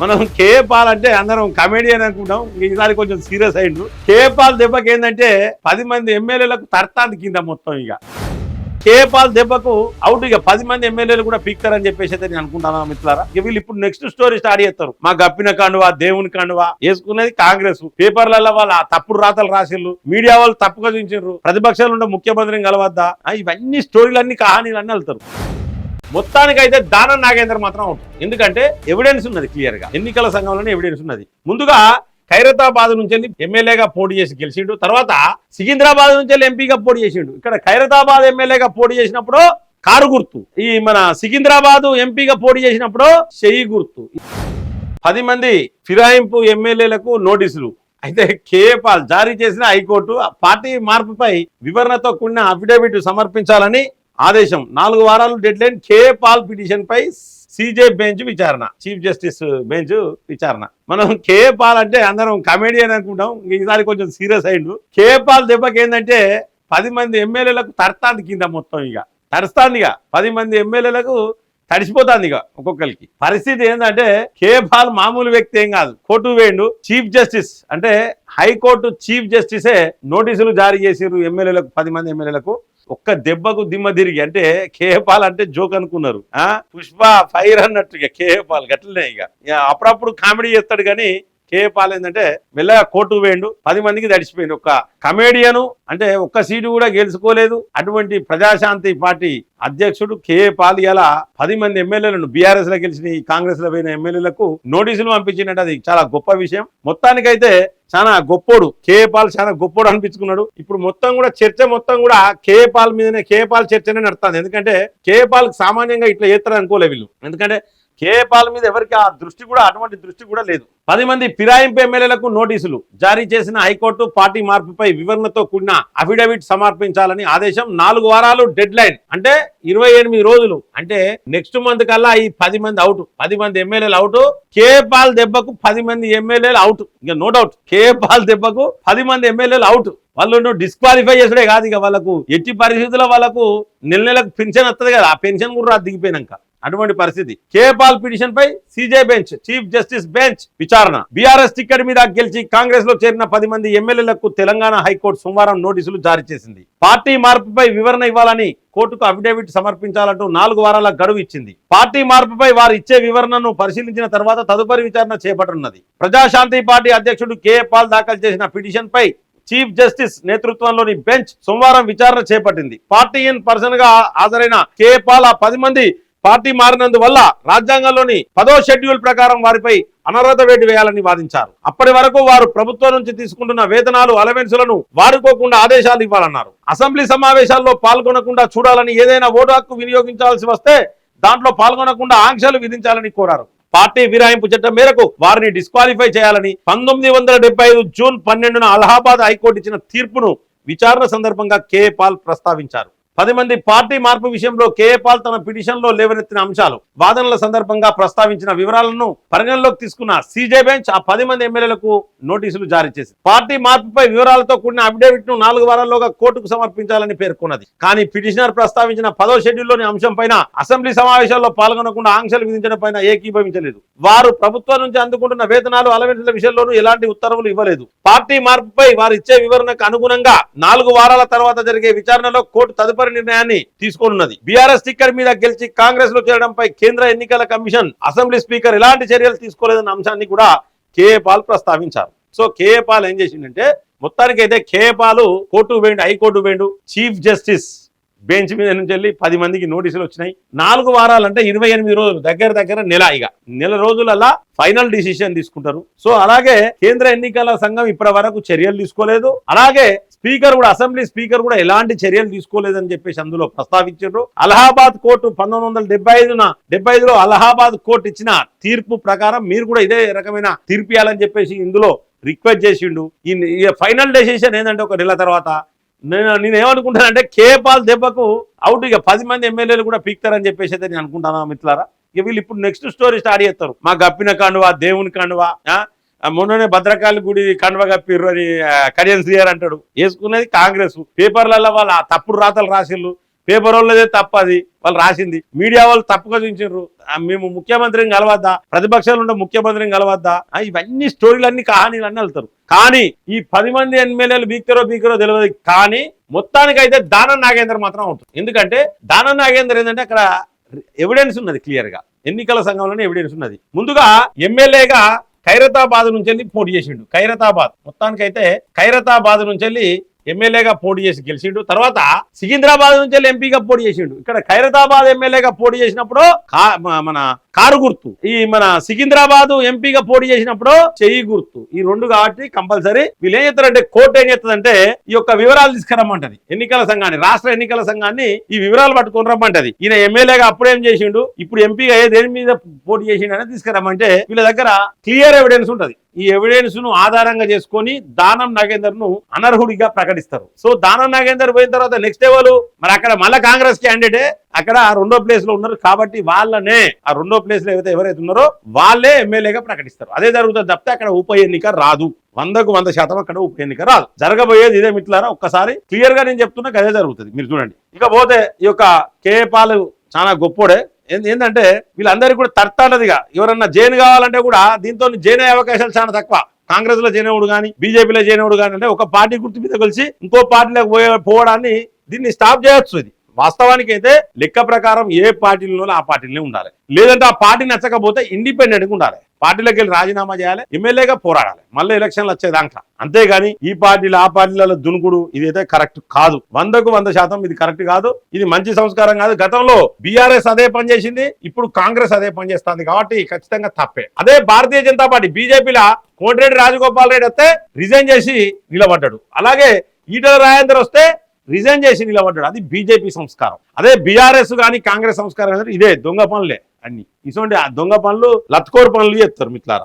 మనం కేపాల్ అంటే అందరం కమెడియన్ అనుకుంటాం. ఈసారి కొంచెం సీరియస్ అయిండు కేపాల్ దెబ్బకి ఏంటంటే పది మంది ఎమ్మెల్యేలకు తర్తాంది కింద మొత్తం ఇక. కేపాల్ దెబ్బకు అవుట్ ఇక. పది మంది ఎమ్మెల్యేలు కూడా పీక్తారని చెప్పేసి అయితే నేను అనుకుంటాను మిత్రులారా? ఇక వీళ్ళు ఇప్పుడు నెక్స్ట్ స్టోరీ స్టార్ట్ చేస్తారు. మా గప్పిన కండువా దేవుని కండువా వేసుకునేది కాంగ్రెస్. పేపర్లలో వాళ్ళు ఆ తప్పుడు రాతలు రాసిల్లు మీడియా వాళ్ళు తప్పుగా చూపించారు ప్రతిపక్షాలు ఉండే ముఖ్యమంత్రిని కలవద్దా? ఇవన్నీ స్టోరీలు అన్ని కహానీలు అన్నీ వెళ్తారు మొత్తానికైతే దానం నాగేంద్ర మాత్రం అవుట్. ఎందుకంటే ఎవిడెన్స్ ఉన్నది క్లియర్గా. ఎన్నికల సంఘంలోనే ఎవిడెన్స్ ఉన్నది. ముందుగా ఖైరతాబాద్ నుంచి వెళ్ళి ఎమ్మెల్యేగా పోటీ చేసి గెలిచిండు. తర్వాత సికింద్రాబాద్ నుంచి వెళ్ళి ఎంపీగా పోటీ చేసిండు. ఇక్కడ ఖైరతాబాద్ ఎమ్మెల్యేగా పోటీ చేసినప్పుడు కారు గుర్తు. ఈ మన సికింద్రాబాద్ ఎంపీగా పోటీ చేసినప్పుడు చెయ్యి గుర్తు. పది మంది ఫిరాయింపు ఎమ్మెల్యేలకు నోటీసులు. అయితే కేపాల్ జారీ చేసిన హైకోర్టు పార్టీ మార్పుపై వివరణతో కూడిన అఫిడవిట్ సమర్పించాలని ఆదేశం. నాలుగు వారాలు డెడ్ లైన్ కేపాల్ పిటిషన్ పై సిజే బెంచ్ విచారణ. చీఫ్ జస్టిస్ బెంచ్ విచారణ. మనం కే పాల్ అంటే అందరం కమెడియన్ అనుకుంటాం. ఈసారి కొంచెం సీరియస్ అయిండు కేపాల్ దెబ్బకి ఏంటంటే పది మంది ఎమ్మెల్యేలకు తర్తాంది కింద మొత్తం ఇక. తడుస్తాంది ఇక పది మంది ఎమ్మెల్యేలకు తడిసిపోతాంది ఇక ఒక్కొక్కరికి. పరిస్థితి ఏంటంటే కేపాల్ మామూలు వ్యక్తి ఏం కాదు. కోర్టు వేయండు. చీఫ్ జస్టిస్ అంటే హైకోర్టు చీఫ్ జస్టిసే నోటీసులు జారీ చేసిర్రు ఎమ్మెల్యేలకు పది మంది ఎమ్మెల్యేలకు. ఒక్క దెబ్బకు దిమ్మ తిరిగి అంటే కేపాల్ అంటే జోక్ అనుకున్నారు ఆ? పుష్ప ఫైర్ అన్నట్టు ఇక కేపాల్ గట్లనే ఇక. ఇక అప్పుడప్పుడు కామెడీ చేస్తాడు కానీ కేపాల్ ఏంటంటే మెల్లగా కోర్టు వేయండు పది మందికి తడిచిపోయింది ఒక కమేడియను అంటే ఒక్క సీటు కూడా గెలుచుకోలేదు. అటువంటి ప్రజాశాంతి పార్టీ అధ్యక్షుడు కేఏ పాల్ ఇలా పది మంది ఎమ్మెల్యేలను బీఆర్ఎస్లో గెలిచిన ఈ కాంగ్రెస్లో పోయిన ఎమ్మెల్యేలకు నోటీసులు పంపించినట్టు అది చాలా గొప్ప విషయం. మొత్తానికైతే చాలా గొప్పోడు. కే పాల్ చాలా గొప్పోడు అనిపించుకున్నాడు. ఇప్పుడు మొత్తం కూడా చర్చ మొత్తం కూడా కే పాల్ మీదనే కే పాల్ చర్చనే నడుతుంది ఎందుకంటే కే పాల్ సామాన్యంగా ఇట్లా చేస్తారు అనుకోలే వీళ్ళు. ఎందుకంటే కే పాల్ మీద ఎవరికి ఆ దృష్టి కూడా అటువంటి దృష్టి కూడా లేదు. పది మంది ఫిరాయింపు ఎమ్మెల్యేలకు నోటీసులు. జారీ చేసిన హైకోర్టు పార్టీ మార్పుపై వివరణతో కూడిన అఫిడవిట్ సమర్పించాలని ఆదేశం నాలుగు వారాలు డెడ్ లైన్. అంటే ఇరవై ఎనిమిది రోజులు. అంటే నెక్స్ట్ మంత్ కల్లా ఈ పది మంది అవుట్. పది మంది ఎమ్మెల్యేలు అవుట్. కేపాల్ దెబ్బకు పది మంది ఎమ్మెల్యేలు అవుట్. ఇంకా నో డౌట్. కేపాల్ దెబ్బకు పది మంది ఎమ్మెల్యేలు అవుట్. వాళ్ళు డిస్క్వాలిఫై చేసుడే కాదు ఇక వాళ్ళకు. ఎట్టి పరిస్థితుల్లో వాళ్ళకు నెల నెలకు పెన్షన్ వస్తుంది కదా. ఆ పెన్షన్ కూడా దిగిపోయినాక. అటువంటి పరిస్థితి. కేపాల్ పిటిషన్ పై CJ bench chief justice bench విచారణ. బీఆర్ఎస్ టికెట్ మీద గెలిచి కాంగ్రెస్లో చేరిన పది మంది ఎమ్మెల్యేలకు తెలంగాణ హైకోర్టు సోమవారం నోటీసులు జారీ చేసింది. పార్టీ మార్పుపై వివరణ ఇవ్వాలని కోర్టుకు అఫిడేవిట్ సమర్పించాలంటూ నాలుగు వారాల గడువు ఇచ్చింది. పార్టీ మార్పుపై వారు ఇచ్చే వివరణను పరిశీలించిన తర్వాత తదుపరి విచారణ చేపట్టనున్నది. ప్రజాశాంతి పార్టీ అధ్యక్షుడు కే పాల్ దాఖలు చేసిన పిటిషన్ పై చీఫ్ జస్టిస్ నేతృత్వంలోని బెంచ్ సోమవారం విచారణ చేపట్టింది. పార్టీ ఇన్ పర్సన్గా హాజరైన కే పాల్ ఆ పది మంది పార్టీ మారినందువల్ల రాజ్యాంగంలోని పదో షెడ్యూల్ ప్రకారం వారిపై అనర్హత వేటు వేయాలని వాదించారు. అప్పటి వరకు వారు ప్రభుత్వం నుంచి తీసుకుంటున్న వేతనాలు అలవెన్సులను వాడుకోకుండా ఆదేశాలు ఇవ్వాలన్నారు. అసెంబ్లీ సమావేశాల్లో పాల్గొనకుండా చూడాలని ఏదైనా ఓటు హక్కు వినియోగించాల్సి వస్తే దాంట్లో పాల్గొనకుండా ఆంక్షలు విధించాలని కోరారు. పార్టీ ఫిరాయింపు చట్టం మేరకు వారిని డిస్క్వాలిఫై చేయాలని పంతొమ్మిది వందల డెబ్బై ఐదు జూన్ పన్నెండున అలహాబాద్ హైకోర్టు ఇచ్చిన తీర్పును విచారణ సందర్భంగా కే పాల్ ప్రస్తావించారు. పది మంది పార్టీ మార్పు విషయంలో కే పాల్ తన పిటిషన్లో లేవనెత్తిన అంశాలు వాదనల సందర్భంగా ప్రస్తావించిన వివరాలను పరిగణలోకి తీసుకున్న సీజే బెంచ్ ఆ పది మంది ఎమ్మెల్యేలకు నోటీసులు జారీ చేసింది. పార్టీ మార్పుపై వివరాలతో కూడిన అఫిడేవిట్ను నాలుగు వారాల్లోగా కోర్టుకు సమర్పించాలని పేర్కొన్నది. కానీ పిటిషనర్ ప్రస్తావించిన పదో షెడ్యూల్లోని అంశం పైన అసెంబ్లీ సమావేశాల్లో పాల్గొనకుండా ఆంక్షలు విధించడం పైన ఏకీభవించలేదు. వారు ప్రభుత్వం నుంచి అందుకుంటున్న వేతనాలు అలవెన్సుల విషయంలోనూ ఎలాంటి ఉత్తర్వులు ఇవ్వలేదు. పార్టీ మార్పుపై వారు ఇచ్చే వివరణకు అనుగుణంగా నాలుగు వారాల తర్వాత జరిగే విచారణలో కోర్టు తదుపరి నిర్ణయాన్ని తీసుకోనున్నది. బీఆర్ఎస్ స్టిక్కర్ మీద గెలిచి కాంగ్రెస్లో చేరడంపై కేంద్ర ఎన్నికల కమిషన్ అసెంబ్లీ స్పీకర్ ఎలాంటి చర్యలు తీసుకోలేదన్న అంశాన్ని కూడా కేఏ పాల్ ప్రస్తావించారు. సో కేఏ పాల్ ఏం చేసిందంటే మొత్తానికి అయితే కేఏపాల్ కోర్టు వేండు హైకోర్టు వేండు చీఫ్ జస్టిస్ బెంచ్ మీద నుంచి వెళ్ళి పది మందికి నోటీసులు వచ్చినాయి. నాలుగు వారాలంటే ఇరవై ఎనిమిది రోజులు దగ్గర దగ్గర నెల ఇక. నెల రోజులల్లా ఫైనల్ డిసిషన్ తీసుకుంటారు. సో అలాగే కేంద్ర ఎన్నికల సంఘం ఇప్పటి చర్యలు తీసుకోలేదు. అలాగే స్పీకర్ కూడా అసెంబ్లీ స్పీకర్ కూడా ఎలాంటి చర్యలు తీసుకోలేదని చెప్పేసి అందులో ప్రస్తావించారు. అలహాబాద్ కోర్టు పంతొమ్మిది వందల డెబ్బై ఐదున డెబ్బై ఐదులో అలహాబాద్ కోర్టు ఇచ్చిన తీర్పు ప్రకారం మీరు కూడా ఇదే రకమైన తీర్పు ఇవ్వాలని చెప్పేసి ఇందులో రిక్వెస్ట్ చేసిండు. ఈ ఫైనల్ డెసిషన్ ఏంటంటే ఒక నెల తర్వాత. నేను నేను ఏమనుకుంటానంటే కేపాల్ దెబ్బకు అవుట్ ఇక పది మంది ఎమ్మెల్యేలు కూడా పీక్తారని చెప్పేసి అయితే నేను అనుకుంటాను మిత్రులారా? ఇక వీళ్ళు ఇప్పుడు నెక్స్ట్ స్టోరీ స్టార్ట్ చేస్తారు. మా గప్పిన కాండువా దేవుని కాండువా మొన్ననే భద్రకాళి గుడి కండవగప్పిర్రు అని కడియన్ శ్రీయర్ అంటాడు. వేసుకున్నది కాంగ్రెస్. పేపర్లలో వాళ్ళు ఆ తప్పుడు రాతలు రాసిర్రు. పేపర్ వాళ్ళదే తప్ప అది. వాళ్ళు రాసింది. మీడియా వాళ్ళు తప్పుగా చూపించారు మేము ముఖ్యమంత్రిని కలవద్దా? ప్రతిపక్షాలు ఉండే ముఖ్యమంత్రిని కలవద్దా? ఇవన్నీ స్టోరీలు అన్ని కహానీలు అన్నీ వెళ్తారు కానీ ఈ పది మంది ఎమ్మెల్యేలు బీక్తారో బీకరో తెలియదు కానీ మొత్తానికైతే దానం నాగేందర్ మాత్రం అవుతుంది. ఎందుకంటే దాన నాగేందర్ ఏంటంటే అక్కడ ఎవిడెన్స్ ఉన్నది క్లియర్గా. ఎన్నికల సంఘంలోనే ఎవిడెన్స్ ఉన్నది. ముందుగా ఎమ్మెల్యేగా ఖైరతాబాద్ నుంచి వెళ్ళి పోటీ చేసిండు. ఖైరతాబాద్. మొత్తానికైతే ఖైరతాబాద్ నుంచి వెళ్ళి ఎమ్మెల్యేగా పోటీ చేసి గెలిచిండు. తర్వాత సికింద్రాబాద్ నుంచి ఎంపీగా పోటీ చేసిండు. ఇక్కడ ఖైరతాబాద్ ఎమ్మెల్యేగా పోటీ చేసినప్పుడు మన కారు గుర్తు. ఈ మన సికింద్రాబాద్ ఎంపీగా పోటీ చేసినప్పుడు చెయ్యి గుర్తు. ఈ రెండు కాబట్టి కంపల్సరీ వీళ్ళు ఏం చేస్తారంటే కోర్టు ఏం చేస్తుందంటే ఈ యొక్క వివరాలు తీసుకురమ్మంటది. ఎన్నికల సంఘాన్ని రాష్ట్ర ఎన్నికల సంఘాన్ని ఈ వివరాలు పట్టుకొని రమ్మంటది. ఈయన ఎమ్మెల్యేగా అప్పుడేం చేసిండు? ఇప్పుడు ఎంపీగా ఏ దేని మీద పోటీ చేసిండు అనేది తీసుకురమ్మంటే వీళ్ళ దగ్గర క్లియర్ ఎవిడెన్స్ ఉంటది. ఈ ఎవిడెన్స్ను ఆధారంగా చేసుకొని దానం నాగేందర్ను అనర్హుడిగా ప్రకటిస్తారు. సో దానం నాగేందర్ పోయిన తర్వాత నెక్స్ట్ ఎవరు మరి అక్కడ మళ్ళా కాంగ్రెస్ క్యాండిడేటే అక్కడ ఆ రెండో ప్లేస్లో ఉన్నారు కాబట్టి వాళ్ళనే ఆ రెండో ప్లేస్లో ఏవైతే ఎవరైతే ఉన్నారో వాళ్ళే ఎమ్మెల్యేగా ప్రకటిస్తారు. అదే జరుగుతుంది తప్పితే అక్కడ ఉప ఎన్నిక రాదు. వందకు వంద శాతం అక్కడ ఉప ఎన్నిక రాదు. జరగబోయేది ఇదే మిట్లారా ఒక్కసారి క్లియర్గా నేను చెప్తున్నా అదే జరుగుతుంది. మీరు చూడండి. ఇక పోతే ఈ యొక్క కేఏ పాలు చాలా గొప్పోడే. ఏంటంటే వీళ్ళందరికీ కూడా తర్తానదిగా ఎవరన్నా జైన్ కావాలంటే కూడా దీంతో జైన్ అయ్యే అవకాశాలు చాలా తక్కువ. కాంగ్రెస్లో జైనవుడు కానీ బీజేపీలో జైనవుడు కానీ అంటే ఒక పార్టీ గుర్తు మీద కలిసి ఇంకో పార్టీలోకి పోయే పోవడాన్ని దీన్ని స్టాప్ చేయొచ్చు ఇది. వాస్తవానికి అయితే లెక్క ప్రకారం ఏ పార్టీలో ఆ పార్టీలోనే ఉండాలి. లేదంటే ఆ పార్టీ నచ్చకపోతే ఇండిపెండెంట్గా ఉండాలి. పార్టీలోకి వెళ్ళి రాజీనామా చేయాలి ఎమ్మెల్యేగా పోరాడాలి. మళ్ళీ ఎలక్షన్లు వచ్చేదాకా అంతేగాని ఈ పార్టీలు ఆ పార్టీలలో దునుకుడు ఇదైతే కరెక్ట్ కాదు. వందకు వంద శాతం ఇది కరెక్ట్ కాదు. ఇది మంచి సంస్కారం కాదు. గతంలో బీఆర్ఎస్ అదే పని చేసింది ఇప్పుడు కాంగ్రెస్ అదే పనిచేస్తుంది కాబట్టి ఖచ్చితంగా తప్పే. అదే భారతీయ జనతా పార్టీ బీజేపీలో కోటిరెడ్డి రాజగోపాల్ రెడ్డి వస్తే రిజైన్ చేసి నిలబడ్డాడు. అలాగే ఈటల రాజేందర్ వస్తే రిజైన్ చేసి నిలబడ్డాడు. అది బీజేపీ సంస్కారం. అదే బీఆర్ఎస్ కానీ కాంగ్రెస్ సంస్కారం ఇదే దొంగ పనులే అన్ని. ఇటువంటి ఆ దొంగ పనులు లత్కోర్ పనులు చేస్తారు మిట్లారా